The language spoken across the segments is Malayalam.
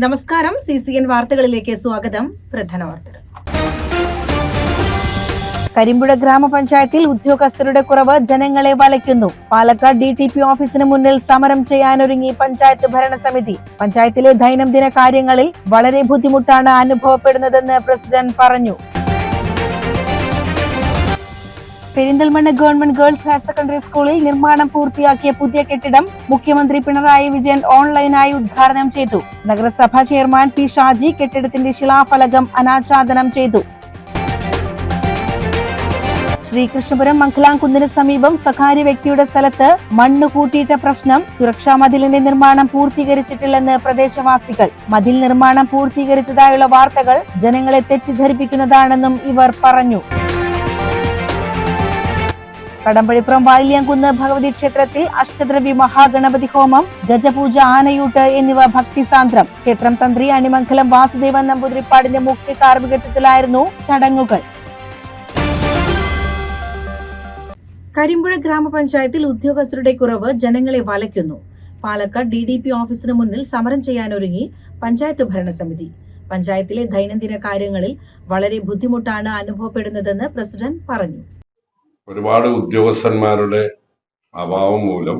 നമസ്കാരം. സി സി എൻ വാർത്തകളിലേക്ക് സ്വാഗതം. പ്രധാന വാർത്തകൾ. കരിമ്പുഴ ഗ്രാമപഞ്ചായത്തിൽ ഉദ്യോഗസ്ഥരുടെ കുറവ് ജനങ്ങളെ വലയ്ക്കുന്നു. പാലക്കാട് ഡി ടി പി ഓഫീസിന് മുന്നിൽ സമരം ചെയ്യാനൊരുങ്ങി പഞ്ചായത്ത് ഭരണസമിതി. പഞ്ചായത്തിലെ ദൈനംദിന കാര്യങ്ങളിൽ വളരെ ബുദ്ധിമുട്ടാണ് അനുഭവപ്പെടുന്നതെന്ന് പ്രസിഡന്റ് പറഞ്ഞു. Perinthalmanna government girls higher secondary സ്കൂളിൽ നിർമ്മാണം പൂർത്തിയാക്കിയ പുതിയ കെട്ടിടം മുഖ്യമന്ത്രി പിണറായി വിജയൻ ഓൺലൈനായി ഉദ്ഘാടനം ചെയ്തു. നഗരസഭാ ചെയർമാൻ പി ഷാജി കെട്ടിടത്തിന്റെ ശിലാഫലകം അനാച്ഛാദനം ചെയ്തു. ശ്രീകൃഷ്ണപുരം മംഗലാംകുന്നിന് സമീപം സ്വകാര്യ വ്യക്തിയുടെ സ്ഥലത്ത് മണ്ണ് കൂട്ടിയിട്ട പ്രശ്നം സുരക്ഷാ മതിലിന്റെ നിർമ്മാണം പൂർത്തീകരിച്ചിട്ടില്ലെന്ന് പ്രദേശവാസികൾ. മതിൽ നിർമ്മാണം പൂർത്തീകരിച്ചതായുള്ള വാർത്തകൾ ജനങ്ങളെ തെറ്റിദ്ധരിപ്പിക്കുന്നതാണെന്നും ഇവർ പറഞ്ഞു. കടമ്പഴിപ്പുറം വാലിയാങ്കുന്ന് ഭഗവതി ക്ഷേത്രത്തിൽ അഷ്ടദ്രവ്യ മഹാഗണപതി ഹോമം ഗജപൂജ ആനയൂട്ട് എന്നിവ ഭക്തിസാന്ദ്രം ക്ഷേത്രം തന്ത്രി അണിമംഗലം വാസുദേവൻ നമ്പൂതിരിപ്പാടിന്റെ മുഖ്യ കാർമ്മികത്വത്തിലായിരുന്നു ചടങ്ങുകൾ. കരിമ്പുഴ ഗ്രാമപഞ്ചായത്തിൽ ഉദ്യോഗസ്ഥരുടെ കുറവ് ജനങ്ങളെ വലയ്ക്കുന്നു. പാലക്കാട് ഡി ഡി പി ഓഫീസിന് മുന്നിൽ സമരം ചെയ്യാനൊരുങ്ങി പഞ്ചായത്ത് ഭരണസമിതി. പഞ്ചായത്തിലെ ദൈനംദിന കാര്യങ്ങളിൽ വളരെ ബുദ്ധിമുട്ടാണ് അനുഭവപ്പെടുന്നതെന്ന് പ്രസിഡന്റ് പറഞ്ഞു. ഒരുപാട് ഉദ്യോഗസ്ഥന്മാരുടെ അഭാവം മൂലം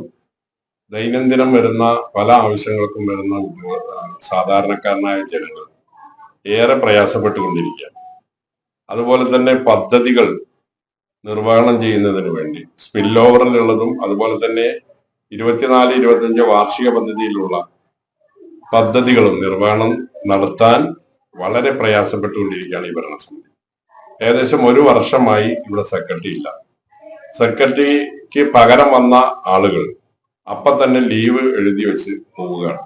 ദൈനംദിനം വരുന്ന പല ആവശ്യങ്ങൾക്കും വരുന്ന സാധാരണക്കാരനായ ജനങ്ങൾ ഏറെ പ്രയാസപ്പെട്ടുകൊണ്ടിരിക്കുകയാണ്. അതുപോലെ തന്നെ പദ്ധതികൾ നിർവഹണം ചെയ്യുന്നതിന് വേണ്ടി സ്പിൽ ഓവറിലുള്ളതും അതുപോലെ തന്നെ ഇരുപത്തിനാല് ഇരുപത്തിയഞ്ച് വാർഷിക പദ്ധതിയിലുള്ള പദ്ധതികളും നിർവഹണം നടത്താൻ വളരെ പ്രയാസപ്പെട്ടുകൊണ്ടിരിക്കുകയാണ് ഈ ഭരണസമിതി. ഏകദേശം ഒരു വർഷമായി ഇവിടെ സെക്രട്ടറി ഇല്ല സെക്രട്ടറിക്ക് പകരം വന്ന ആളുകൾ അപ്പൊ തന്നെ ലീവ് എഴുതി വെച്ച് പോവുകയാണ്.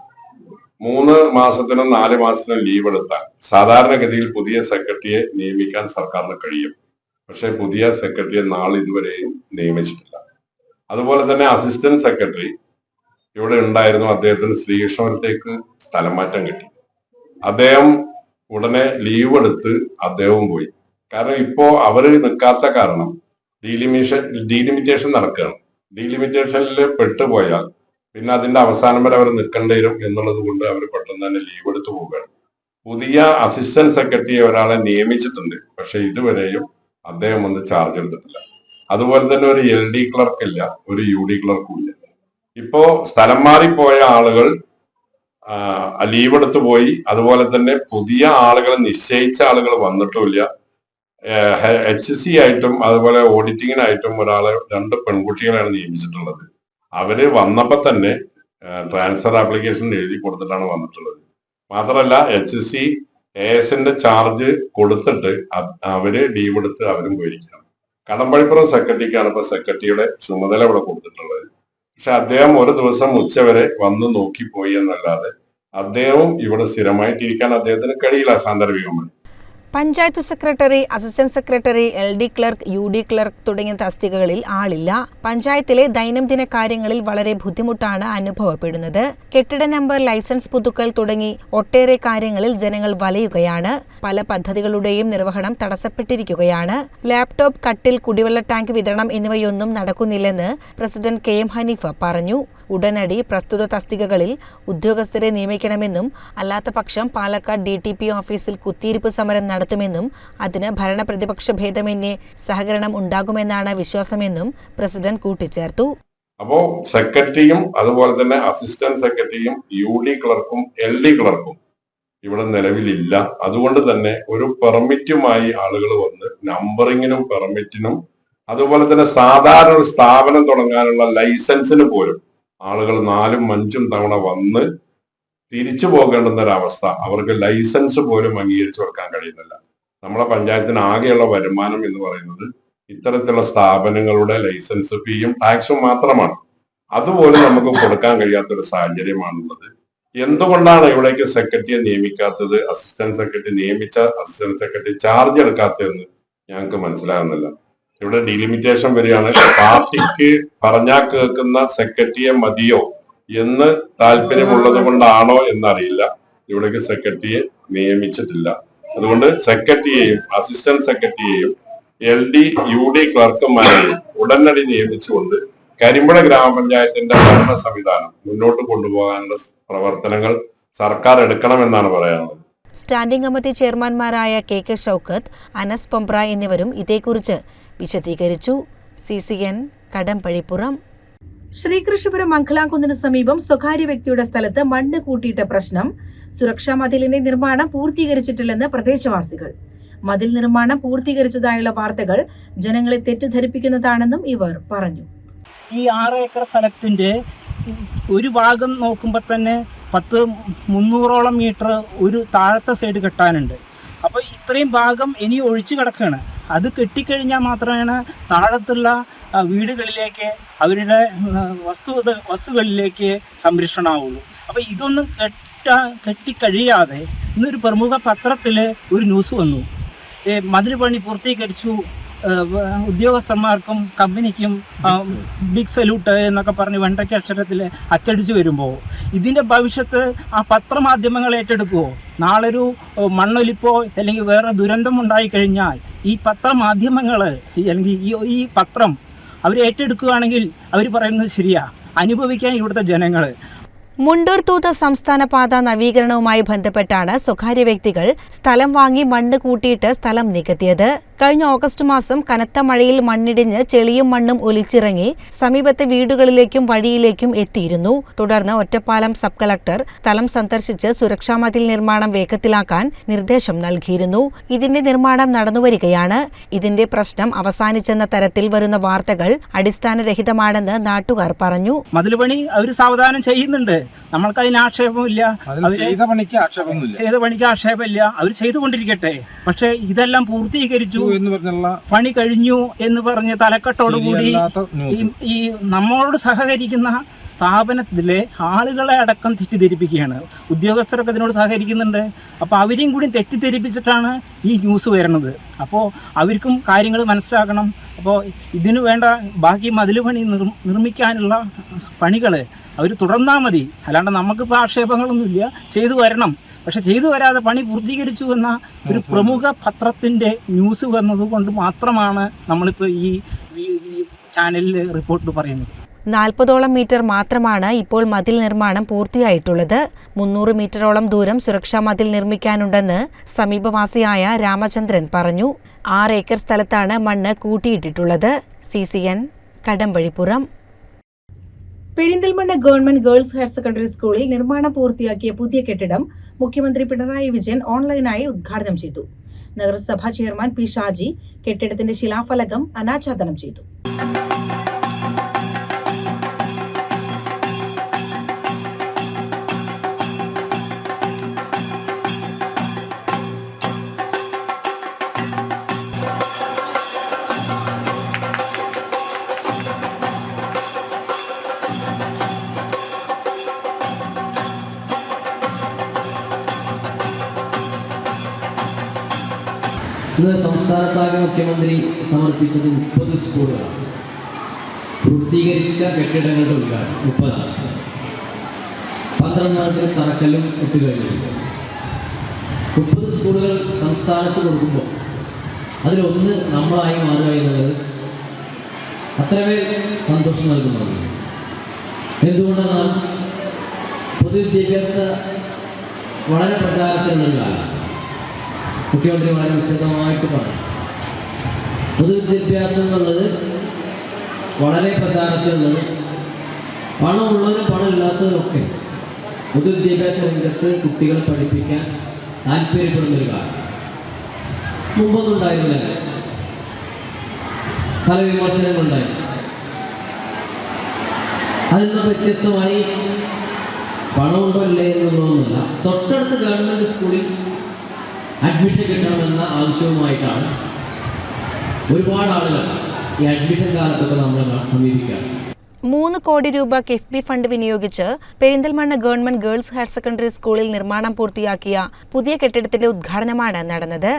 മൂന്ന് മാസത്തിനും നാല് മാസത്തിനും ലീവ് എടുത്താൽ സാധാരണഗതിയിൽ പുതിയ സെക്രട്ടറിയെ നിയമിക്കാൻ സർക്കാരിന് കഴിയും. പക്ഷെ പുതിയ സെക്രട്ടറിയെ നാളെ ഇതുവരെയും നിയമിച്ചിട്ടില്ല. അതുപോലെ തന്നെ അസിസ്റ്റന്റ് സെക്രട്ടറി ഇവിടെ ഉണ്ടായിരുന്നു. അദ്ദേഹത്തിന് ശ്രീകൃഷ്ണപുരത്തേക്ക് സ്ഥലം മാറ്റം കിട്ടി. അദ്ദേഹം ഉടനെ ലീവ് എടുത്ത് അദ്ദേഹവും പോയി. കാരണം ഇപ്പോ അവർ നിൽക്കാത്ത കാരണം ഡീലിമിഷൻ ഡീലിമിറ്റേഷൻ നടക്കുകയാണ് ഡീലിമിറ്റേഷനിൽ പെട്ടുപോയാൽ പിന്നെ അതിന്റെ അവസാനം വരെ അവർ നിൽക്കേണ്ടി വരും എന്നുള്ളത് കൊണ്ട് അവർ പെട്ടെന്ന് തന്നെ ലീവ് എടുത്തു പോവുകയാണ്. പുതിയ അസിസ്റ്റന്റ് സെക്രട്ടറിയെ ഒരാളെ നിയമിച്ചിട്ടുണ്ട്. പക്ഷെ ഇതുവരെയും അദ്ദേഹം ഒന്ന് ചാർജ് എടുത്തിട്ടില്ല. അതുപോലെ തന്നെ ഒരു എൽ ഡി ക്ലർക്ക് ഇല്ല ഒരു യു ഡി ക്ലർക്കും ഇല്ല. ഇപ്പോ സ്ഥലം മാറിപ്പോയ ആളുകൾ ലീവ് എടുത്തു പോയി. അതുപോലെ തന്നെ പുതിയ ആളുകൾ നിശ്ചയിച്ച ആളുകൾ വന്നിട്ടുമില്ല എച്ച് സി ആയിട്ടും അതുപോലെ ഓഡിറ്റിങ്ങിനായിട്ടും ഒരാളെ രണ്ട് പെൺകുട്ടികളാണ് നിയമിച്ചിട്ടുള്ളത്. അവർ വന്നപ്പോ തന്നെ ട്രാൻസ്ഫർ ആപ്ലിക്കേഷൻ എഴുതി കൊടുത്തിട്ടാണ് വന്നിട്ടുള്ളത്. മാത്രമല്ല എച്ച് സി എ എസിന്റെ ചാർജ് കൊടുത്തിട്ട് അവർ ലീവ് എടുത്ത് അവരും പോയിരിക്കണം കടമ്പഴിപ്പുറം സെക്രട്ടറിക്കാണ് ഇപ്പൊ സെക്രട്ടറിയുടെ ചുമതല ഇവിടെ കൊടുത്തിട്ടുള്ളത്. പക്ഷെ അദ്ദേഹം ഒരു ദിവസം ഉച്ചവരെ വന്ന് നോക്കിപ്പോയി എന്നല്ലാതെ അദ്ദേഹവും ഇവിടെ സ്ഥിരമായിട്ടിരിക്കാൻ അദ്ദേഹത്തിന് കഴിയില്ല സാന്ദർഭികമായി panchayat secretary assistant secretary L D clerk U D clerk തുടങ്ങിയ തസ്തികകളിൽ ആളില്ല. പഞ്ചായത്തിലെ ദൈനംദിന കാര്യങ്ങളിൽ വളരെ ബുദ്ധിമുട്ടാണ് അനുഭവപ്പെടുന്നത്. കെട്ടിട നമ്പർ ലൈസൻസ് പുതുക്കൽ തുടങ്ങി ഒട്ടേറെ കാര്യങ്ങളിൽ ജനങ്ങൾ വലയുകയാണ്. പല പദ്ധതികളുടെയും നിർവഹണം തടസ്സപ്പെട്ടിരിക്കുകയാണ്. ലാപ്ടോപ്പ് കട്ടിൽ കുടിവെള്ള ടാങ്ക് വിതരണം എന്നിവയൊന്നും നടക്കുന്നില്ലെന്ന് പ്രസിഡന്റ് കെ എം ഹനീഫ പറഞ്ഞു. ഉടനടി പ്രസ്തുത തസ്തികകളിൽ ഉദ്യോഗസ്ഥരെ നിയമിക്കണമെന്നും അല്ലാത്ത പക്ഷം പാലക്കാട് ഡി ടി പി ഓഫീസിൽ കുത്തിയിരിപ്പ് സമരം നടത്തുമെന്നും അതിന് ഭരണപ്രതിപക്ഷ ഭേദമന്യേ സഹകരണം ഉണ്ടാകുമെന്നാണ് വിശ്വാസമെന്നും പ്രസിഡന്റ് കൂട്ടിച്ചേർത്തു. അപ്പോ സെക്രട്ടറിയും അതുപോലെ തന്നെ അസിസ്റ്റന്റ് സെക്രട്ടറിയും യു ഡി ക്ലർക്കും എൽ ഡി ക്ലർക്കും ഇവിടെ നിലവിലില്ല. അതുകൊണ്ട് തന്നെ ഒരു പെർമിറ്റുമായി ആളുകൾ വന്ന് നമ്പറിങ്ങിനും പെർമിറ്റിനും അതുപോലെ തന്നെ സാധാരണ സ്ഥാപനം തുടങ്ങാനുള്ള ലൈസൻസിന് പോലും ആളുകൾ നാലും അഞ്ചും തവണ വന്ന് തിരിച്ചു പോകേണ്ടുന്ന ഒരവസ്ഥ അവർക്ക് ലൈസൻസ് പോലും അംഗീകരിച്ചു കൊടുക്കാൻ കഴിയുന്നില്ല. നമ്മളെ പഞ്ചായത്തിന് ആകെയുള്ള വരുമാനം എന്ന് പറയുന്നത് ഇത്തരത്തിലുള്ള സ്ഥാപനങ്ങളുടെ ലൈസൻസ് ഫീയും ടാക്സും മാത്രമാണ്. അതുപോലും നമുക്ക് കൊടുക്കാൻ കഴിയാത്തൊരു സാഹചര്യമാണുള്ളത്. എന്തുകൊണ്ടാണ് ഇവിടേക്ക് സെക്രട്ടറിയെ നിയമിക്കാത്തത് അസിസ്റ്റന്റ് സെക്രട്ടറി നിയമിച്ച അസിസ്റ്റന്റ് സെക്രട്ടറി ചാർജ് എടുക്കാത്തതെന്ന് ഞങ്ങൾക്ക് മനസ്സിലാകുന്നില്ല. ഇവിടെ ഡിലിമിറ്റേഷൻ വരികയാണ്. പാർട്ടിക്ക് പറഞ്ഞാൽ കേൾക്കുന്ന സെക്രട്ടറിയെ മതിയോ എന്ന് താല്പര്യമുള്ളത് കൊണ്ടാണോ എന്നറിയില്ല. ഇവിടേക്ക് സെക്രട്ടറിയെ നിയമിച്ചിട്ടില്ല. അതുകൊണ്ട് സെക്രട്ടറിയെയും അസിസ്റ്റന്റ് സെക്രട്ടറിയെയും എൽ ഡി യു ഡി ക്ലർക്കുമാരെയും ഉടനടി നിയമിച്ചുകൊണ്ട് കരിമ്പുഴ ഗ്രാമപഞ്ചായത്തിന്റെ ഭരണ സംവിധാനം മുന്നോട്ട് കൊണ്ടുപോകാനുള്ള പ്രവർത്തനങ്ങൾ സർക്കാർ എടുക്കണമെന്നാണ് പറയാനുള്ളത്. സ്റ്റാൻഡിംഗ് കമ്മിറ്റി ചെയർമാൻമാരായ കെ കെ ഷൌക്കത്ത് അനസ് പൊമ്പ്ര എന്നിവരും ഇതേക്കുറിച്ച് വിശദീകരിച്ചു. C C N Kadambazhipuram. Sreekrishnapuram മംഗലാംകുന്നിന് സമീപം സ്വകാര്യ വ്യക്തിയുടെ സ്ഥലത്ത് മണ്ണ് കൂട്ടിയിട്ട പ്രശ്നം. സുരക്ഷാ മതിലിന്റെ നിർമ്മാണം പൂർത്തീകരിച്ചിട്ടില്ലെന്ന് പ്രദേശവാസികൾ. മതിൽ നിർമ്മാണം പൂർത്തീകരിച്ചതായുള്ള വാർത്തകൾ ജനങ്ങളെ തെറ്റിദ്ധരിപ്പിക്കുന്നതാണെന്നും ഇവർ പറഞ്ഞു. ഈ ആറ് ഏക്കർ സ്ഥലത്തിന്റെ ഒരു ഭാഗം നോക്കുമ്പോൾ തന്നെ പത്ത് മുന്നൂറോളം മീറ്റർ ഒരു താഴത്തെ സൈഡ് കെട്ടാനുണ്ട്. അപ്പോൾ ഇത്രയും ഭാഗം ഇനി ഒഴിച്ചു കിടക്കുകയാണ്. അത് കെട്ടിക്കഴിഞ്ഞാൽ മാത്രമാണ് താഴത്തുള്ള വീടുകളിലേക്ക് അവരുടെ വസ്തു വസ്തുക്കളിലേക്ക് സംരക്ഷണമാവുള്ളൂ. അപ്പോൾ ഇതൊന്നും കെട്ട കെട്ടിക്കഴിയാതെ ഇന്നൊരു പ്രമുഖ പത്രത്തിൽ ഒരു ന്യൂസ് വന്നു. മതിൽ പണി പൂർത്തീകരിച്ചു ഉദ്യോഗസ്ഥന്മാർക്കും കമ്പനിക്കും ബിഗ് സല്യൂട്ട് എന്നൊക്കെ പറഞ്ഞ് വെണ്ടയ്ക്ക അക്ഷരത്തിൽ അച്ചടിച്ച് വരുമ്പോൾ ഇതിന്റെ ഭവിഷ്യത്ത് ആ പത്രമാധ്യമങ്ങൾ ഏറ്റെടുക്കുമോ നാളൊരു ഒരു മണ്ണൊലിപ്പോ അല്ലെങ്കിൽ വേറെ ദുരന്തം ഉണ്ടായി കഴിഞ്ഞാൽ ഈ പത്രമാധ്യമങ്ങൾ അല്ലെങ്കിൽ ഈ ഈ പത്രം അവർ ഏറ്റെടുക്കുകയാണെങ്കിൽ അവർ പറയുന്നത് ശരിയാ. അനുഭവിക്കാൻ ഇവിടുത്തെ ജനങ്ങൾ മുണ്ടൂർ തൂത സംസ്ഥാന പാത നവീകരണവുമായി ബന്ധപ്പെട്ടാണ് സ്വകാര്യ വ്യക്തികൾ സ്ഥലം വാങ്ങി മണ്ണ് കൂട്ടിയിട്ട് സ്ഥലം നികത്തിയത്. കഴിഞ്ഞ ഓഗസ്റ്റ് മാസം കനത്ത മഴയിൽ മണ്ണിടിഞ്ഞ് ചെളിയും മണ്ണും ഒലിച്ചിറങ്ങി സമീപത്തെ വീടുകളിലേക്കും വഴിയിലേക്കും എത്തിയിരുന്നു. തുടർന്ന് ഒറ്റപ്പാലം സബ് കളക്ടർ സ്ഥലം സന്ദർശിച്ച് സുരക്ഷാ മതിൽ നിർമ്മാണം വേഗത്തിലാക്കാൻ നിർദ്ദേശം നൽകിയിരുന്നു. ഇതിന്റെ നിർമ്മാണം നടന്നുവരികയാണ്. ഇതിന്റെ പ്രശ്നം അവസാനിച്ചെന്ന തരത്തിൽ വരുന്ന വാർത്തകൾ അടിസ്ഥാനരഹിതമാണെന്ന് നാട്ടുകാർ പറഞ്ഞു. മതിൽ പണി അവർ സാവധാനം ചെയ്യുന്നുണ്ട്. നമ്മൾക്ക് അതിന് ആക്ഷേപമില്ല ചെയ്ത പണിക്ക് ആക്ഷേപമില്ല. അവർ ചെയ്തുകൊണ്ടിരിക്കട്ടെ. പക്ഷേ ഇതെല്ലാം പൂർത്തീകരിച്ചു. എന്ന് പറഞ്ഞുള്ള പണി കഴിഞ്ഞു എന്ന് പറഞ്ഞ് തലക്കെട്ടോടുകൂടി കൂടി ഈ- നമ്മളോട് സഹകരിക്കുന്ന സ്ഥാപനത്തിലെ ആളുകളെ അടക്കം തെറ്റിദ്ധരിപ്പിക്കുകയാണ്. ഉദ്യോഗസ്ഥരൊക്കെ ഇതിനോട് സഹകരിക്കുന്നുണ്ട്. അപ്പോൾ അവരെയും കൂടി തെറ്റിദ്ധരിപ്പിച്ചിട്ടാണ് ഈ ന്യൂസ് വരുന്നത്. അപ്പോൾ അവർക്കും കാര്യങ്ങൾ മനസ്സിലാക്കണം. അപ്പോൾ ഇതിനു വേണ്ട ബാക്കി മതിൽ പണി നിർ നിർമ്മിക്കാനുള്ള പണികൾ അവർ തുടർന്നാൽ മതി. അല്ലാണ്ട് നമുക്കിപ്പോൾ ആക്ഷേപങ്ങളൊന്നുമില്ല. ചെയ്തു വരണം. പക്ഷെ ചെയ്തു വരാതെ പണി പൂർത്തീകരിച്ചു എന്ന ഒരു പ്രമുഖ പത്രത്തിന്റെ ന്യൂസ് വന്നത് കൊണ്ട് മാത്രമാണ് നമ്മളിപ്പോൾ ഈ ചാനലിൽ റിപ്പോർട്ട് പറയുന്നത്. നാൽപ്പതോളം മീറ്റർ മാത്രമാണ് ഇപ്പോൾ മതിൽ നിർമ്മാണം പൂർത്തിയായിട്ടുള്ളത്. മുന്നൂറ് മീറ്ററോളം ദൂരം സുരക്ഷാ മതിൽ നിർമ്മിക്കാനുണ്ടെന്ന് സമീപവാസിയായ രാമചന്ദ്രൻ പറഞ്ഞു. ആറ് ഏക്കർ സ്ഥലത്താണ് മണ്ണ് കൂട്ടിയിട്ടിട്ടുള്ളത്. C C N Kadambazhipuram. Perinthalmanna government girls higher secondary സ്കൂളിൽ നിർമ്മാണം പൂർത്തിയാക്കിയ പുതിയ കെട്ടിടം മുഖ്യമന്ത്രി പിണറായി വിജയൻ ഓൺലൈനായി ഉദ്ഘാടനം ചെയ്തു. നഗരസഭാ ചെയർമാൻ പി ഷാജി കെട്ടിടത്തിന്റെ ശിലാഫലകം അനാച്ഛാദനം ചെയ്തു. സംസ്ഥാനത്താകെ മുഖ്യമന്ത്രി സമർപ്പിച്ചത് മുപ്പത് സ്കൂളുകളാണ്. പൂർത്തീകരിച്ച കെട്ടിടങ്ങളുടെ ഉദ്ഘാടനം മുപ്പതാണ്. പന്ത്രണ്ടാമത്തിന് തറക്കല്ലും ഇട്ട് കഴിഞ്ഞു. മുപ്പത് സ്കൂളുകൾ സംസ്ഥാനത്ത് കൊടുക്കുമ്പോൾ അതിലൊന്ന് നമ്മളായി മാറുക എന്നുള്ളത് അത്രമേൽ സന്തോഷം നൽകുന്നതാണ് എന്തുകൊണ്ടെന്നാൽ പൊതുവിദ്യാഭ്യാസ വളരെ പ്രചാരത്തിലുള്ള കാലമാണ്. മുഖ്യമന്ത്രി വളരെ വിശദമായിട്ട് പറഞ്ഞു പൊതുവിദ്യാഭ്യാസം എന്നുള്ളത് വളരെ പ്രചാരത്തിലുള്ളത്. പണമുള്ളവരും പണമില്ലാത്തവരൊക്കെ പൊതുവിദ്യാഭ്യാസ രംഗത്ത് കുട്ടികളെ പഠിപ്പിക്കാൻ താല്പര്യപ്പെടുന്നൊരു കാലം. മുമ്പൊന്നും ഉണ്ടായിരുന്നില്ല പല വിമർശനങ്ങളുണ്ടായി. അതിൽ നിന്ന് വ്യത്യസ്തമായി പണമുണ്ടോ ഇല്ലേ എന്നുള്ളതൊന്നുമില്ല തൊട്ടടുത്ത് ഗവൺമെന്റ് സ്കൂളിൽ അഡ്മിഷൻ കിട്ടണമെന്ന ആവശ്യവുമായിട്ടാണ് ഒരുപാട് ആളുകൾ ഈ അഡ്മിഷൻ കാലത്തൊക്കെ നമ്മളെ സമീപിക്കുക. മൂന്ന് കോടി രൂപ KIIFB fund വിനിയോഗിച്ച് Perinthalmanna government girls higher secondary സ്കൂളിൽ നിർമ്മാണം പൂർത്തിയാക്കിയ പുതിയ കെട്ടിടത്തിന്റെ ഉദ്ഘാടനമാണ് നടന്നത്.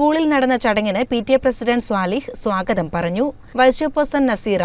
സ്കൂളിൽ നടന്ന ചടങ്ങിന് P T A president Swalih സ്വാഗതം പറഞ്ഞു. വൈസ് ചെയർപേഴ്സൺ നസീറ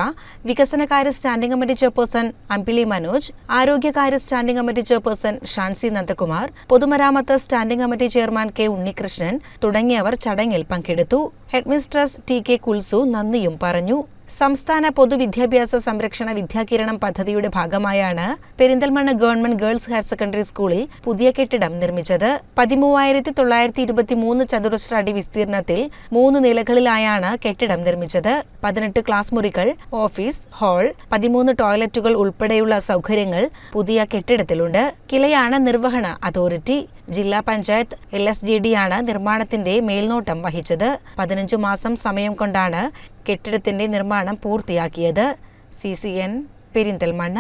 വികസനകാര്യ standing committee chairperson Ambili Manoj ആരോഗ്യകാര്യ standing committee chairperson Shanzi Nandakumar പൊതുമരാമത്ത് standing committee chairman K Unnikrishnan തുടങ്ങിയവർ ചടങ്ങിൽ പങ്കെടുത്തു. ഹെഡ്മിസ്ട്രസ് ടി കെ കുൽസു നന്ദിയും പറഞ്ഞു. സംസ്ഥാന പൊതുവിദ്യാഭ്യാസ സംരക്ഷണ വിദ്യാകിരണം പദ്ധതിയുടെ ഭാഗമായാണ് Perinthalmanna government girls higher secondary സ്കൂളിൽ പുതിയ കെട്ടിടം നിർമ്മിച്ചത്. പതിമൂവായിരത്തി തൊള്ളായിരത്തി ഇരുപത്തിമൂന്ന് ചതുരശ്ര അടി വിസ്തീർണത്തിൽ മൂന്ന് നിലകളിലായാണ് കെട്ടിടം നിർമ്മിച്ചത്. പതിനെട്ട് ക്ലാസ് മുറികൾ ഓഫീസ് ഹാൾ പതിമൂന്ന് ടോയ്ലറ്റുകൾ ഉൾപ്പെടെയുള്ള സൗകര്യങ്ങൾ പുതിയ കെട്ടിടത്തിലുണ്ട്. കിലയാണ് നിർവഹണ അതോറിറ്റി ജില്ലാ panchayat L S G D ആണ് നിർമ്മാണത്തിന്റെ മേൽനോട്ടം വഹിച്ചത്. പതിനഞ്ചു മാസം സമയം കൊണ്ടാണ് കെട്ടിടത്തിന്റെ നിർമ്മാണം പൂർത്തിയാക്കിയത്. C C N Perinthalmanna.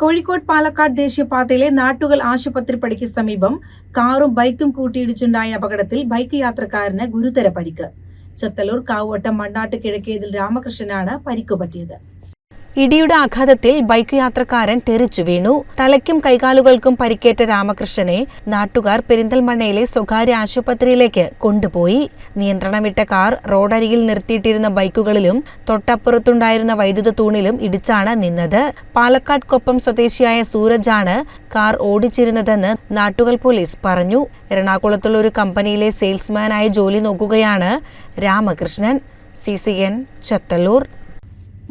Kozhikode Palakkad ദേശീയപാതയിലെ നാട്ടുകൾ ആശുപത്രി ആശുപത്രിപ്പടിക്ക് സമീപം കാറും ബൈക്കും കൂട്ടിയിടിച്ചുണ്ടായ അപകടത്തിൽ ബൈക്ക് യാത്രക്കാരന് ഗുരുതര പരിക്ക്. ചത്തലൂർ കാവോട്ടം മണ്ണാട്ട് കിഴക്കേതിൽ രാമകൃഷ്ണനാണ് പരിക്കു പറ്റിയത്. ഇടിയുടെ ആഘാതത്തിൽ ബൈക്ക് യാത്രക്കാരൻ തെറിച്ചു വീണു. തലയ്ക്കും കൈകാലുകൾക്കും പരിക്കേറ്റ രാമകൃഷ്ണനെ നാട്ടുകാർ പെരിന്തൽമണ്ണയിലെ സ്വകാര്യ ആശുപത്രിയിലേക്ക് കൊണ്ടുപോയി. നിയന്ത്രണം വിട്ട കാർ റോഡരികിൽ നിർത്തിയിട്ടിരുന്ന ബൈക്കുകളിലും തൊട്ടപ്പുറത്തുണ്ടായിരുന്ന വൈദ്യുത തൂണിലും ഇടിച്ചാണ് നിന്നത്. പാലക്കാട് കൊപ്പം സ്വദേശിയായ സൂരജാണ് കാർ ഓടിച്ചിരുന്നതെന്ന് നാട്ടുകൽ പോലീസ് പറഞ്ഞു. എറണാകുളത്തുള്ള ഒരു കമ്പനിയിലെ സെയിൽസ്മാനായി ജോലി നോക്കുകയാണ് Ramakrishnan. C C N Chathallur.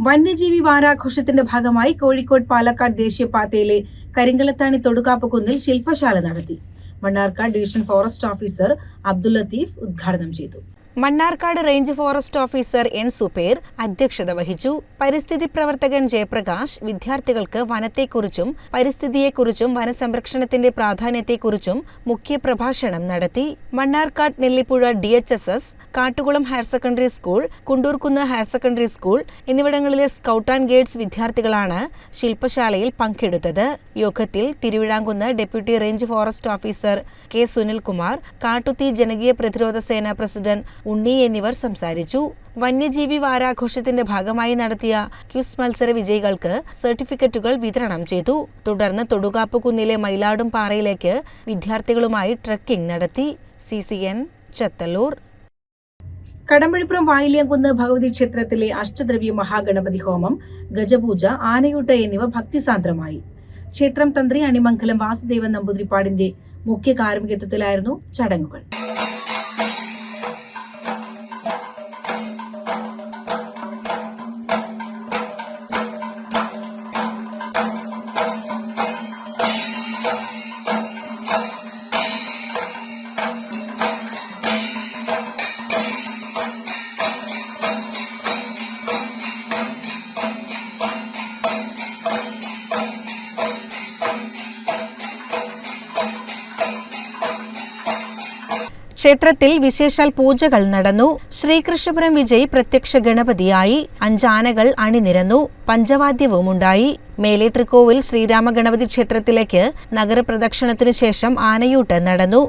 വന്യജീവി വാരാഘോഷത്തിന്റെ ഭാഗമായി കോഴിക്കോട് പാലക്കാട് ദേശീയപാതയിലെ കരിങ്കളത്താണി തൊടുകാപ്പ് കുന്നിൽ ശില്പശാല നടത്തി. Mannarkkad division forest officer Abdul Latheef ഉദ്ഘാടനം ചെയ്തു. Mannarkkad range forest officer N സുപേർ അധ്യക്ഷത വഹിച്ചു. പരിസ്ഥിതി പ്രവർത്തകൻ ജയപ്രകാശ് വിദ്യാർത്ഥികൾക്ക് വനത്തെക്കുറിച്ചും പരിസ്ഥിതിയെക്കുറിച്ചും വനസംരക്ഷണത്തിന്റെ പ്രാധാന്യത്തെക്കുറിച്ചും മുഖ്യ പ്രഭാഷണം നടത്തി. Mannarkkad Nellipuzha D H S S Kattukulam higher secondary school Kundoorkunnu higher secondary school എന്നിവിടങ്ങളിലെ സ്കൗട്ട് ആൻഡ് ഗൈഡ്സ് വിദ്യാർത്ഥികളാണ് ശില്പശാലയിൽ പങ്കെടുത്തത്. യോഗത്തിൽ Thiruvizhamkunnu deputy range forest officer K Sunilkumar കാട്ടുത്തി ജനകീയ പ്രതിരോധ സേന പ്രസിഡന്റ് ഉണ്ണി എന്നിവർ സംസാരിച്ചു. വന്യജീവി വാരാഘോഷത്തിന്റെ ഭാഗമായി നടത്തിയ ക്യൂസ് മത്സര വിജയികൾക്ക് സർട്ടിഫിക്കറ്റുകൾ വിതരണം ചെയ്തു. തുടർന്ന് തൊടുകാപ്പ് കുന്നിലെ മയിലാടും പാറയിലേക്ക് വിദ്യാർത്ഥികളുമായി ട്രക്കിംഗ് നടത്തി. C C N Chathallur. Kadambazhipuram Vayiliyamkunnu Bhagavathi ക്ഷേത്രത്തിലെ അഷ്ടദ്രവ്യ മഹാഗണപതി ഹോമം ഗജപൂജ ആനയൂട്ട എന്നിവ ഭക്തിസാന്ദ്രമായി. ക്ഷേത്രം തന്ത്രി അണിമംഗലം വാസുദേവൻ നമ്പൂതിരിപ്പാടിന്റെ മുഖ്യ കാർമ്മികത്വത്തിലായിരുന്നു ചടങ്ങുകൾ. ക്ഷേത്രത്തിൽ വിശേഷാൽ പൂജകൾ നടന്നു. ശ്രീകൃഷ്ണപുരം വിജയ് പ്രത്യക്ഷ ഗണപതിയായി. അഞ്ചാനകൾ അണിനിരന്നു. പഞ്ചവാദ്യവുമുണ്ടായി മേലെ തൃക്കോവിൽ ശ്രീരാമഗണപതി ക്ഷേത്രത്തിലേക്ക് നഗരപ്രദക്ഷിണത്തിനു ശേഷം ആനയൂട്ട് നടന്നു.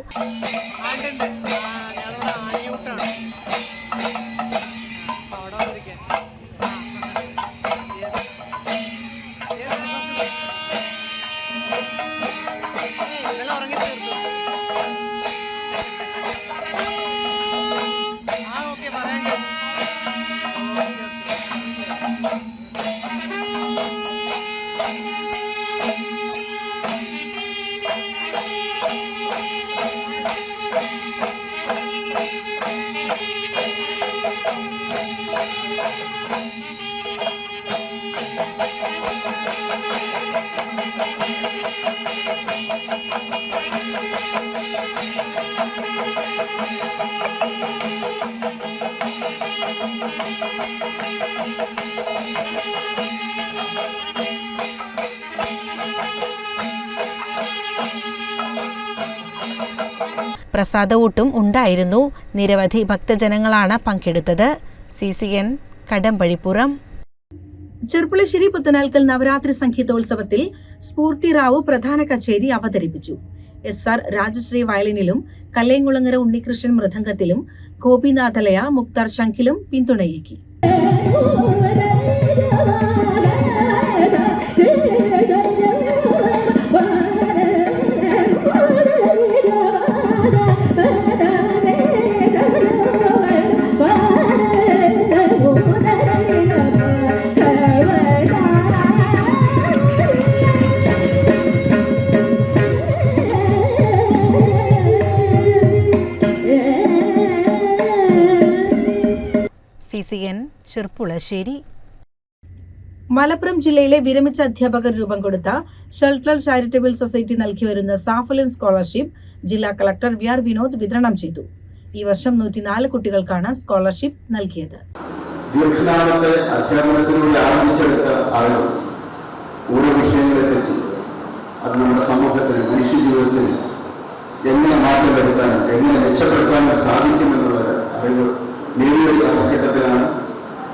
പ്രസാദവൂട്ടും ഉണ്ടായിരുന്നു. നിരവധി ഭക്തജനങ്ങളാണ് പങ്കെടുത്തത്. C C N Kadambazhipuram. Cherpulassery Puthanalkkal Navarathri സംഗീതോത്സവത്തിൽ Sphoorthi Rao പ്രധാന കച്ചേരി അവതരിപ്പിച്ചു. എസ് ആർ രാജശ്രീ വയലിനിലും കല്ലയംകുളങ്ങര ഉണ്ണികൃഷ്ണൻ മൃദംഗത്തിലും ഗോപിനാഥലയ മുക്താർ ശംഖിലും പിന്തുണയേകി. ചെർപ്പുളശ്ശേരി മലപ്പുറം ജില്ലയിലെ വിരമിച്ച അധ്യാപകർ രൂപം കൊടുത്ത ഷെൽട്രൽ ചാരിറ്റബിൾ സൊസൈറ്റി നൽകി വരുന്ന സാഫലിൻ സ്കോളർഷിപ്പ് ജില്ലാ കളക്ടർ വി ആർ വിനോദ് വിതരണം ചെയ്തു. ഈ വർഷം നൂറ്റിനാല് കുട്ടികൾക്കാണ് സ്കോളർഷിപ്പ് നൽകിയത്. ദീർഘനാളത്തെ അധ്യാപനത്തിലൂടെ ആർജിച്ചെടുത്ത അറിവ് ഓരോ വിഷയങ്ങളെ പറ്റി അത് നമ്മുടെ സമൂഹത്തിന് മനുഷ്യ ജീവിതത്തിന് എങ്ങനെ മാറ്റം വരുത്താനും എങ്ങനെ മെച്ചപ്പെടുത്താനും സാധിക്കുമെന്നുള്ള അറിവ് നേടിയ ഒരു കാലഘട്ടത്തിലാണ്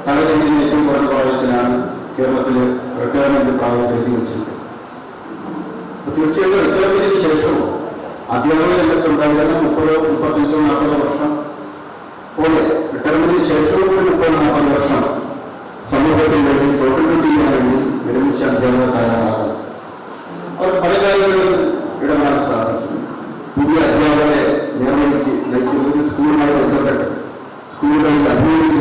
തലതിന്റെ ഏറ്റവും കുറഞ്ഞ പ്രായത്തിലാണ് കേരളത്തിൽ റിട്ടയർമെന്റ് പ്രായം അപ്പൊ തീർച്ചയായിട്ടും റിട്ടയർമെന്റിന് ശേഷവും അധ്യാപക രംഗത്തുണ്ടായിരുന്ന മുപ്പതോ മുപ്പത്തഞ്ചോ നാൽപ്പതോ വർഷം പോലെ റിട്ടയർമെന്റിന് ശേഷവും കൂടി മുപ്പത് നാൽപ്പത് വർഷം സമൂഹത്തിന് വേണ്ടി കോൺട്രിബ്യൂട്ട് ചെയ്യാൻ വേണ്ടി വിരമിച്ച അധ്യാപകർ തയ്യാറാകും അവർ പല കാര്യങ്ങളിലും ഇടപെടാൻ സാധിക്കും പുതിയ അധ്യാപകരെ നിർവഹിച്ച് നയിക്കുന്നത് സ്കൂളുമായി ബന്ധപ്പെട്ട് സ്കൂളുകളിൽ അഭിമുഖീകരിക്കുന്ന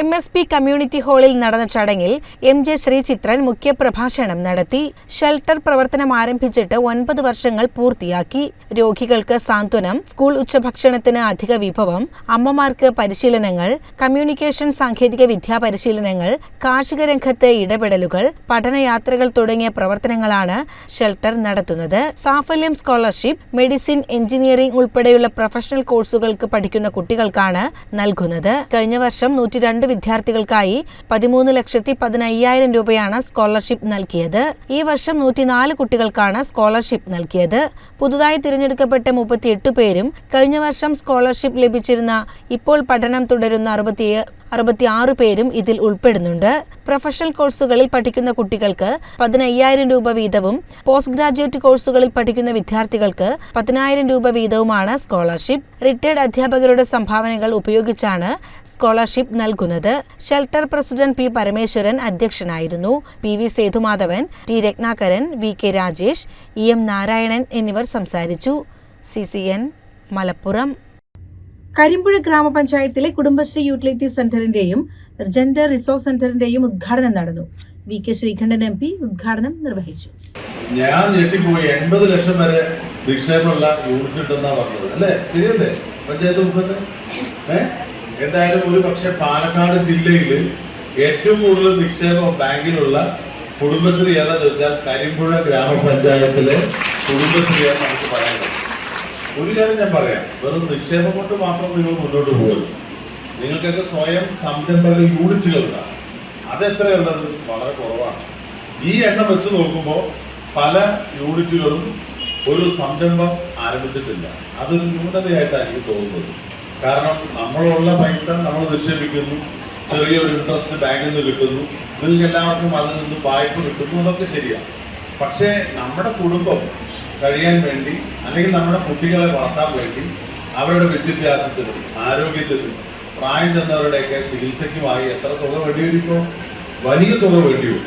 എം എസ് പി കമ്മ്യൂണിറ്റി ഹാളിൽ നടന്ന ചടങ്ങിൽ എം ജെ ശ്രീചിത്രൻ മുഖ്യപ്രഭാഷണം നടത്തി. ഷെൽട്ടർ പ്രവർത്തനം ആരംഭിച്ചിട്ട് ഒൻപത് വർഷങ്ങൾ പൂർത്തിയാക്കി. രോഗികൾക്ക് സാന്ത്വനം സ്കൂൾ ഉച്ചഭക്ഷണത്തിന് അധിക വിഭവം അമ്മമാർക്ക് പരിശീലനങ്ങൾ കമ്മ്യൂണിക്കേഷൻ സാങ്കേതിക വിദ്യാ പരിശീലനങ്ങൾ കാർഷിക രംഗത്ത് ഇടപെടലുകൾ പഠനയാത്രകൾ തുടങ്ങിയ പ്രവർത്തനങ്ങളാണ് ഷെൽട്ടർ നടത്തുന്നത്. സാഫല്യം സ്കോളർഷിപ്പ് മെഡിസിൻ എഞ്ചിനീയറിംഗ് ഉൾപ്പെടെയുള്ള പ്രൊഫഷണൽ കോഴ്സുകൾക്ക് പഠിക്കുന്ന കുട്ടികൾക്കാണ് നൽകുന്നത്. കഴിഞ്ഞ വർഷം നൂറ്റി വിദ്യാർത്ഥികൾക്കായി പതിമൂന്ന് ലക്ഷത്തി പതിനയ്യായിരം രൂപയാണ് സ്കോളർഷിപ്പ് നൽകിയത്. ഈ വർഷം നൂറ്റിനാല് കുട്ടികൾക്കാണ് സ്കോളർഷിപ്പ് നൽകിയത്. പുതുതായി തിരഞ്ഞെടുക്കപ്പെട്ട മുപ്പത്തിയെട്ട് പേരും കഴിഞ്ഞ വർഷം സ്കോളർഷിപ്പ് ലഭിച്ചിരുന്ന ഇപ്പോൾ പഠനം തുടരുന്ന അറുപത്തി അറുപത്തിയാറ് പേരും ഇതിൽ ഉൾപ്പെടുന്നുണ്ട്. പ്രൊഫഷണൽ കോഴ്സുകളിൽ പഠിക്കുന്ന കുട്ടികൾക്ക് പതിനയ്യായിരം രൂപ വീതവും പോസ്റ്റ് ഗ്രാജുവേറ്റ് കോഴ്സുകളിൽ പഠിക്കുന്ന വിദ്യാർത്ഥികൾക്ക് പതിനായിരം രൂപ വീതവുമാണ് സ്കോളർഷിപ്പ്. റിട്ടയർഡ് അധ്യാപകരുടെ സംഭാവനകൾ ഉപയോഗിച്ചാണ് സ്കോളർഷിപ്പ് നൽകുന്നത്. ഷെൽട്ടർ പ്രസിഡന്റ് പി പരമേശ്വരൻ അധ്യക്ഷനായിരുന്നു. P V Sethumadhavan T Ratnakaran V K Rajesh E M Narayanan എന്നിവർ സംസാരിച്ചു. C C N Malappuram. Karimpuzha ഗ്രാമപഞ്ചായത്തിലെ കുടുംബശ്രീ യൂട്ടിലിറ്റി സെന്ററിന്റെയും ജെൻഡർ റിസോഴ്സ് സെന്ററിന്റെയും ഉദ്ഘാടനം നടന്നു. V K Sreekandan M P ഉദ്ഘാടനം നിർവഹിച്ചു. ഞാൻ ഞെട്ടിപ്പോയി. എൺപത് ലക്ഷം വരെ നിക്ഷേപമുള്ള യൂണിറ്റ് ഉണ്ടെന്നാ പറഞ്ഞത്. അല്ലേ? ശരിയല്ലേ? പഞ്ചായത്ത് എന്തായാലും ഒരു പക്ഷെ പാലക്കാട് ജില്ലയിൽ ഏറ്റവും കൂടുതൽ നിക്ഷേപം ബാങ്കിലുള്ള കുടുംബശ്രീ ഏതാന്ന് വെച്ചാൽ കരിമ്പുഴ ഗ്രാമപഞ്ചായത്തിലെ കുടുംബശ്രീയാണ് നമുക്ക് പറയാൻ ഒരു കാര്യം ഞാൻ പറയാം. വെറും നിക്ഷേപം കൊണ്ട് മാത്രം നിങ്ങൾ മുന്നോട്ട് പോകരുത്. നിങ്ങൾക്കൊക്കെ സ്വയം സംരംഭക യൂണിറ്റുകളുണ്ടാണ് അതെത്രയുള്ളത് വളരെ കുറവാണ്. ഈ എണ്ണം വെച്ച് നോക്കുമ്പോൾ പല യൂണിറ്റുകളും ഒരു സംരംഭം ആരംഭിച്ചിട്ടില്ല. അതൊരു ന്യൂനതയായിട്ടാണ് എനിക്ക് തോന്നുന്നത്. കാരണം നമ്മളുള്ള പൈസ നമ്മൾ നിക്ഷേപിക്കുന്നു. ചെറിയൊരു ഇൻട്രസ്റ്റ് ബാങ്കിൽ നിന്ന് കിട്ടുന്നു. നിങ്ങൾക്ക് എല്ലാവർക്കും അതിൽ നിന്ന് വായ്പ കിട്ടുന്നു. അതൊക്കെ ശരിയാണ് പക്ഷേ നമ്മുടെ കുടുംബം കഴിയാൻ വേണ്ടി അല്ലെങ്കിൽ നമ്മുടെ കുട്ടികളെ വളർത്താൻ വേണ്ടി അവരുടെ വിദ്യാഭ്യാസത്തിനും ആരോഗ്യത്തിനും പ്രായം ചെന്നവരുടെയൊക്കെ ചികിത്സയ്ക്കുമായി എത്ര തുക ഇപ്പോൾ വലിയ തുക വേണ്ടിവരും.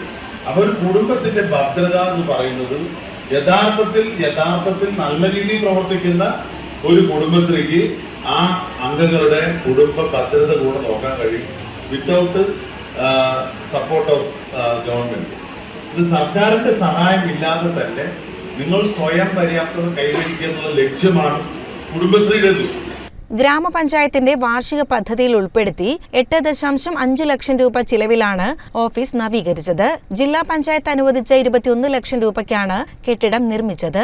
അപ്പോൾ ഒരു കുടുംബത്തിന്റെ ഭദ്രത എന്ന് പറയുന്നത് യഥാർത്ഥത്തിൽ യഥാർത്ഥത്തിൽ നല്ല രീതിയിൽ പ്രവർത്തിക്കുന്ന ഒരു കുടുംബശ്രീക്ക് ആ അംഗങ്ങളുടെ കുടുംബ ഭദ്രത കൂടെ നോക്കാൻ കഴിയും. വിത്തൗട്ട് സപ്പോർട്ട് ഓഫ് ഗവൺമെന്റ് ഇത് സർക്കാരിന്റെ സഹായം ഇല്ലാതെ തന്നെ നിങ്ങൾ സ്വയം പര്യാപ്തത കൈവരിക്കുക എന്നുള്ള ലക്ഷ്യമാണ് കുടുംബശ്രീയുടെ ഗ്രാമപഞ്ചായത്തിന്റെ വാർഷിക പദ്ധതിയിൽ ഉൾപ്പെടുത്തി എട്ട് ദശാംശം അഞ്ചു ലക്ഷം രൂപ ചിലവിലാണ് ഓഫീസ് നവീകരിച്ചത്. ജില്ലാ പഞ്ചായത്ത് അനുവദിച്ച ഇരുപത്തിയൊന്ന് ലക്ഷം രൂപയ്ക്കാണ് കെട്ടിടം നിർമ്മിച്ചത്.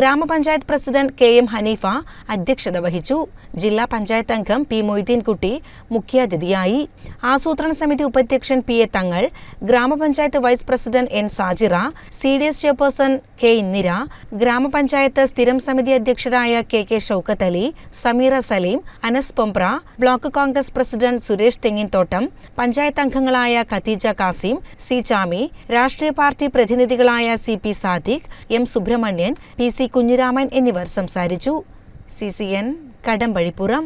ഗ്രാമപഞ്ചായത്ത് പ്രസിഡന്റ് കെ എം ഹനീഫ അധ്യക്ഷത വഹിച്ചു. ജില്ലാ പഞ്ചായത്ത് അംഗം പി മൊയ്തീൻകുട്ടി മുഖ്യാതിഥിയായി. ആസൂത്രണ സമിതി ഉപാധ്യക്ഷൻ പി എ തങ്ങൾ ഗ്രാമപഞ്ചായത്ത് vice president N Sajira C D S chairperson K Indira ഗ്രാമപഞ്ചായത്ത് സ്ഥിരം സമിതി അധ്യക്ഷരായ K K Shoukath Ali Sameera Saleem Anas Pombra block Congress president Suresh Thenginthottam panchayat അംഗങ്ങളായ ഖദീജ കാസിം സി ചാമി രാഷ്ട്രീയ party പ്രതിനിധികളായ C P Sadiq M Subramanian P C Kunhiraman എന്നിവർ സംസാരിച്ചു. C C N Kadambazhipuram.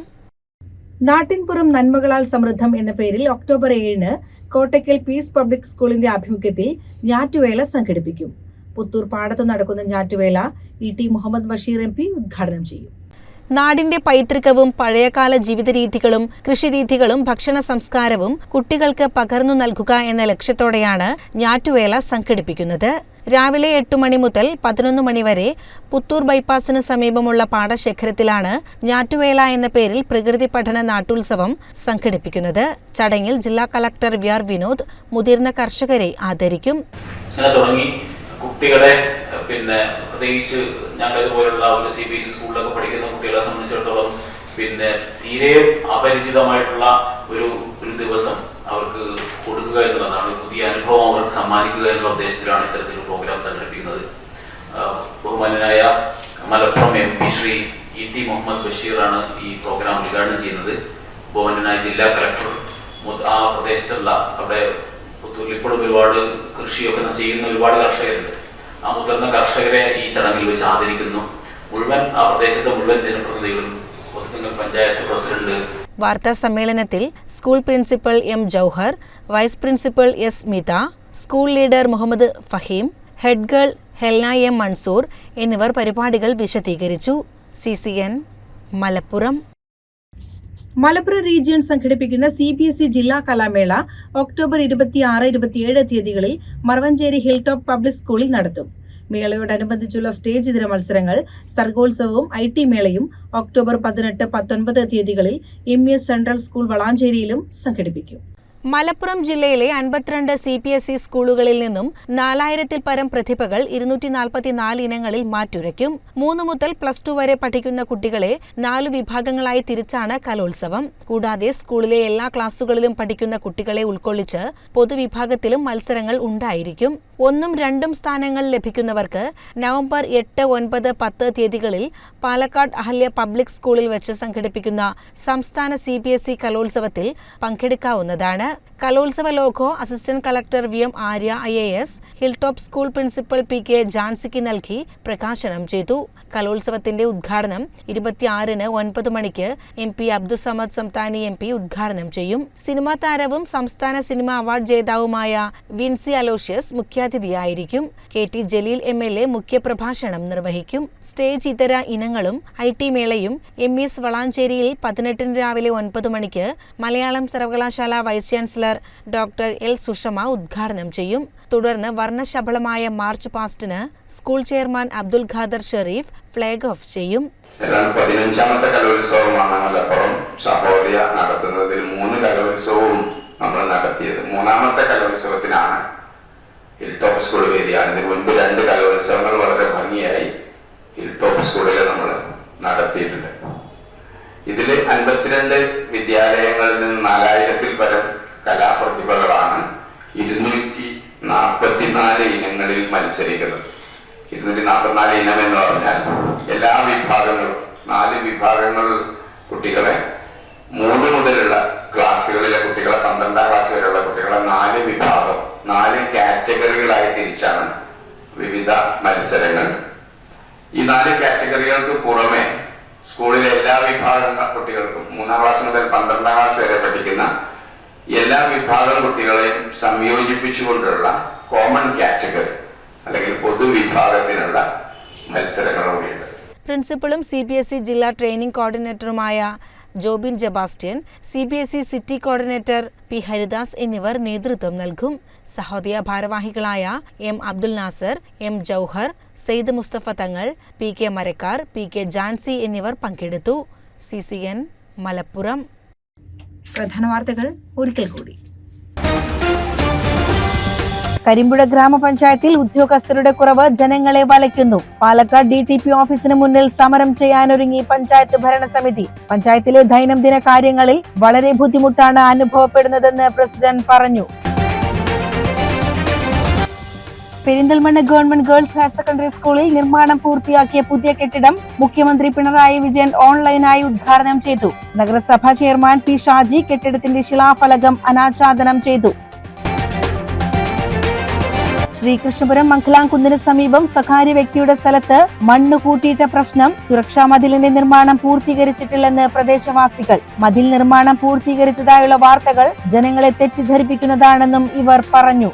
നാട്ടിൻപുറം നന്മകളാൽ സമൃദ്ധം എന്ന പേരിൽ ഒക്ടോബർ ഏഴിന് കോട്ടയ്ക്കൽ പീസ് പബ്ലിക് സ്കൂളിന്റെ ആഭിമുഖ്യത്തിൽ ഞാറ്റുവേല സംഘടിപ്പിക്കും. പുത്തൂർ പാടത്ത് നടക്കുന്ന ഞാറ്റുവേല E T Muhammad Basheer M P ഉദ്ഘാടനം ചെയ്യും. നാടിന്റെ പൈതൃകവും പഴയകാല ജീവിത രീതികളും കൃഷിരീതികളും ഭക്ഷണ സംസ്കാരവും കുട്ടികൾക്ക് പകർന്നു നൽകുക എന്ന ലക്ഷ്യത്തോടെയാണ് ഞാറ്റുവേല സംഘടിപ്പിക്കുന്നത്. രാവിലെ എട്ട് മണി മുതൽ പതിനൊന്ന് മണി വരെ പുത്തൂർ ബൈപ്പാസിന് സമീപമുള്ള പാടശേഖരത്തിലാണ് ഞാറ്റുവേല എന്ന പേരിൽ പ്രകൃതി പഠന നാട്ടുത്സവം സംഘടിപ്പിക്കുന്നത്. ചടങ്ങിൽ ജില്ലാ കളക്ടർ വി ആർ വിനോദ് മുതിർന്ന കർഷകരെ ആദരിക്കും. കുട്ടികളെ പിന്നെ പ്രത്യേകിച്ച് ഞങ്ങൾ ഇതുപോലുള്ള ഒരു സി ബി എസ് ഇ സ്കൂളിലൊക്കെ പഠിക്കുന്ന കുട്ടികളെ സംബന്ധിച്ചിടത്തോളം പിന്നെ തീരെ അപരിചിതമായിട്ടുള്ള ഒരു ഒരു ദിവസം അവർക്ക് കൊടുക്കുക എന്നുള്ളതാണ്. പുതിയ അനുഭവം അവർക്ക് സമ്മാനിക്കുക എന്നുള്ള ഉദ്ദേശത്തിലാണ് ഇത്തരത്തിലുള്ള പ്രോഗ്രാം സംഘടിപ്പിക്കുന്നത്. ബഹുമാനായ Malappuram M P Shri E T Muhammad ബഷീറാണ് ഈ പ്രോഗ്രാം ഉദ്ഘാടനം ചെയ്യുന്നത്. ബഹുമാനായ ജില്ലാ കളക്ടർ ആ പ്രദേശത്തുള്ള അവിടെ പുത്തൂരിൽ ഒരുപാട് കൃഷിയൊക്കെ ചെയ്യുന്ന ഒരുപാട് കർഷകരുണ്ട്. ആ മുതിർന്ന കർഷകരെ ഈ ചടങ്ങിൽ വെച്ച് ആദരിക്കുന്നു. മുഴുവൻ ആ പ്രദേശത്തെ മുഴുവൻ ജനപ്രതിനിധികളും പഞ്ചായത്ത് പ്രസിഡന്റ്. വാർത്താ സമ്മേളനത്തിൽ school principal M Jouhar vice principal S Mitha school leader Muhammad Faheem head girl Helna M Mansoor എന്നിവർ പരിപാടികൾ വിശദീകരിച്ചു. C C N Malappuram. Malappuram region സംഘടിപ്പിക്കുന്ന സി ബി എസ് ഇ ജില്ലാ കലാമേള ഒക്ടോബർ ഇരുപത്തിയാറ് ഇരുപത്തിയേഴ് തീയതികളിൽ മറവഞ്ചേരി ഹിൽ ടോപ്പ് പബ്ലിക് സ്കൂളിൽ നടത്തും. മേളയോടനുബന്ധിച്ചുള്ള സ്റ്റേജ് ഇതര മത്സരങ്ങൾ സർഗോത്സവവും ഐ ടി മേളയും ഒക്ടോബർ പതിനെട്ട് പത്തൊൻപത് തീയതികളിൽ എം എസ് സെൻട്രൽ സ്കൂൾ വളാഞ്ചേരിയിലും സംഘടിപ്പിക്കും. മലപ്പുറം ജില്ലയിലെ അൻപത്തിരണ്ട് സി പി എസ് ഇ സ്കൂളുകളിൽ നിന്നും നാലായിരത്തിൽ പരം പ്രതിഭകൾ ഇരുന്നൂറ്റി നാൽപ്പത്തിനാല് ഇനങ്ങളിൽ മാറ്റുരയ്ക്കും. മൂന്ന് മുതൽ പ്ലസ് ടു വരെ പഠിക്കുന്ന കുട്ടികളെ നാല് വിഭാഗങ്ങളായി തിരിച്ചാണ് കലോത്സവം. കൂടാതെ സ്കൂളിലെ എല്ലാ ക്ലാസുകളിലും പഠിക്കുന്ന കുട്ടികളെ ഉൾക്കൊള്ളിച്ച് പൊതുവിഭാഗത്തിലും മത്സരങ്ങൾ ഉണ്ടായിരിക്കും. ഒന്നും രണ്ടും സ്ഥാനങ്ങൾ ലഭിക്കുന്നവർക്ക് നവംബർ എട്ട് ഒൻപത് പത്ത് തീയതികളിൽ പാലക്കാട് അഹല്യ പബ്ലിക് സ്കൂളിൽ വെച്ച് സംഘടിപ്പിക്കുന്ന സംസ്ഥാന സി ബി എസ് ഇ കലോത്സവത്തിൽ പങ്കെടുക്കാവുന്നതാണ്. കലോത്സവ logo assistant collector V M Arya I A S hilltop school principal P K ജാൻസിക്ക് നൽകി പ്രകാശനം ചെയ്തു. കലോത്സവത്തിന്റെ ഉദ്ഘാടനം ഇരുപത്തിയാറിന് ഒൻപത് മണിക്ക് M P Abdussamad Samadani M P ഉദ്ഘാടനം ചെയ്യും. സിനിമാ താരവും സംസ്ഥാന സിനിമാ അവാർഡ് ജേതാവുമായ Vincy Aloshious മുഖ്യാതിഥിയായിരിക്കും. K T Jaleel M L A മുഖ്യപ്രഭാഷണം നിർവഹിക്കും. സ്റ്റേജ് ഇതര ഇനങ്ങളും ഐ ടി മേളയും എം എസ് വളാഞ്ചേരിയിൽ പതിനെട്ടിന് രാവിലെ ഒൻപത് മണിക്ക് മലയാളം സർവകലാശാല vice chancellor doctor L Sushama ഉദ്ഘാടനം ചെയ്യും. തുടർന്ന് വർണശബളമായ march പാസ്റ്റിന് school chairman Abdul Khader Shereef flag off ചെയ്യും. ഏതാണ്ട് പതിനഞ്ചാമത്തെ കലോത്സവമാണ് മലപ്പുറം സഹോദയ നടത്തുന്നതിൽ മൂന്ന് കലോത്സവവും നമ്മൾ നടത്തിയത്. മൂന്നാമത്തെ കലോത്സവത്തിനാണ് ഹിൽ ടോപ്പ് സ്കൂൾ വേദിയാണ് ഇതിന് മുൻപ് രണ്ട് കലോത്സവങ്ങൾ വളരെ ഭംഗിയായി ഹിൽ ടോപ്പ് സ്കൂളിൽ നമ്മൾ നടത്തിയിട്ടുണ്ട്. ഇതിൽ അൻപത്തിരണ്ട് വിദ്യാലയങ്ങളിൽ നിന്ന് നാലായിരത്തിൽ പരം കലാപ്രതിഭകളാണ് ഇരുന്നൂറ്റി നാൽപ്പത്തിനാല് ഇനങ്ങളിൽ മത്സരിക്കുന്നത്. ഇരുന്നൂറ്റി നാൽപ്പത്തിനാല് ഇനം എന്ന് പറഞ്ഞാൽ എല്ലാ വിഭാഗങ്ങളും നാല് വിഭാഗങ്ങൾ കുട്ടികളെ മൂന്ന് മുതലുള്ള ക്ലാസ്സുകളിലെ കുട്ടികളെ പന്ത്രണ്ടാം ക്ലാസ് വരെയുള്ള കുട്ടികളെ നാല് വിഭാഗം നാല് കാറ്റഗറികളായി തിരിച്ചാണ് വിവിധ മത്സരങ്ങൾ ഈ നാല് കാറ്റഗറികൾക്ക് പുറമെ സ്കൂളിലെ എല്ലാ വിഭാഗം കുട്ടികൾക്കും മൂന്നാം ക്ലാസ് മുതൽ പന്ത്രണ്ടാം ക്ലാസ് വരെ പഠിക്കുന്ന എല്ലാ വിഭാഗം കുട്ടികളെയും സംയോജിപ്പിച്ചുകൊണ്ടുള്ള കോമൺ കാറ്റഗറി അല്ലെങ്കിൽ പൊതുവിഭാഗത്തിനുള്ള മത്സരങ്ങളുണ്ട് പ്രിൻസിപ്പളും സി ബി എസ് ഇ ജില്ലാ training കോർഡിനേറ്ററുമായ Jobin Sebastian C B S E city coordinator P Haridas എന്നിവർ നേതൃത്വം നൽകും. സഹോദയ ഭാരവാഹികളായ M Abdul Nasar M Jouhar Sayed Musthafa Thangal P K Marakkar P K Jancy എന്നിവർ പങ്കെടുത്തു. C C N Malappuram. പ്രധാന വാർത്തകൾ ഒരിക്കൽ കൂടി. കരിമ്പുഴ ഗ്രാമപഞ്ചായത്തിൽ ഉദ്യോഗസ്ഥരുടെ കുറവ് ജനങ്ങളെ വലയ്ക്കുന്നു. പാലക്കാട് ഡി ടി പി ഓഫീസിന് മുന്നിൽ സമരം ചെയ്യാനൊരുങ്ങി പഞ്ചായത്ത് ഭരണസമിതി. പഞ്ചായത്തിലെ ദൈനംദിന കാര്യങ്ങളിൽ വളരെ ബുദ്ധിമുട്ടാണ് അനുഭവപ്പെടുന്നതെന്ന് പ്രസിഡന്റ് പറഞ്ഞു. Perinthalmanna government girls higher secondary സ്കൂളിൽ നിർമ്മാണം പൂർത്തിയാക്കിയ പുതിയ കെട്ടിടം മുഖ്യമന്ത്രി പിണറായി വിജയൻ ഓൺലൈനായി ഉദ്ഘാടനം ചെയ്തു. നഗരസഭാ ചെയർമാൻ പി ഷാജി കെട്ടിടത്തിന്റെ ശിലാഫലകം അനാച്ഛാദനം ചെയ്തു. ശ്രീകൃഷ്ണപുരം മംഗലാംകുന്നിന് സമീപം സ്വകാര്യ വ്യക്തിയുടെ സ്ഥലത്ത് മണ്ണ് കൂട്ടിയിട്ട പ്രശ്നം സുരക്ഷാ മതിലിന്റെ നിർമ്മാണം പൂർത്തീകരിച്ചിട്ടില്ലെന്ന് പ്രദേശവാസികൾ. മതിൽ നിർമ്മാണം പൂർത്തീകരിച്ചതായുള്ള വാർത്തകൾ ജനങ്ങളെ തെറ്റിദ്ധരിപ്പിക്കുന്നതാണെന്നും ഇവർ പറഞ്ഞു.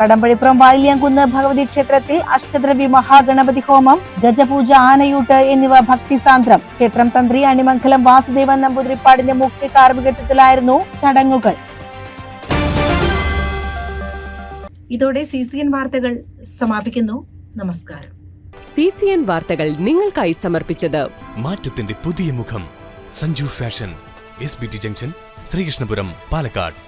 കടമ്പഴിപ്പുറം വാലിയാംകുന്ന് ഭഗവതി ക്ഷേത്രത്തിൽ അഷ്ടദ്രവി മഹാഗണപതി ഹോമം ഗജപൂജ ആനയൂട്ട് എന്നിവ ഭക്തിസാന്ദ്രം ക്ഷേത്രം തന്ത്രി അണിമംഗലം വാസുദേവൻ നമ്പൂതിരിപ്പാടിന്റെ മുഖ്യ കാർമ്മികത്വത്തിലായിരുന്നു ചടങ്ങുകൾ. ഇതോടെ സി സി എൻ വാർത്തകൾ സമാപിക്കുന്നു. നമസ്കാരം. സി സി എൻ വാർത്തകൾ നിങ്ങൾക്കായി സമർപ്പിച്ചത് മാറ്റത്തിന്റെ പുതിയ മുഖം Sanju fashion S B T junction Sreekrishnapuram Palakkad.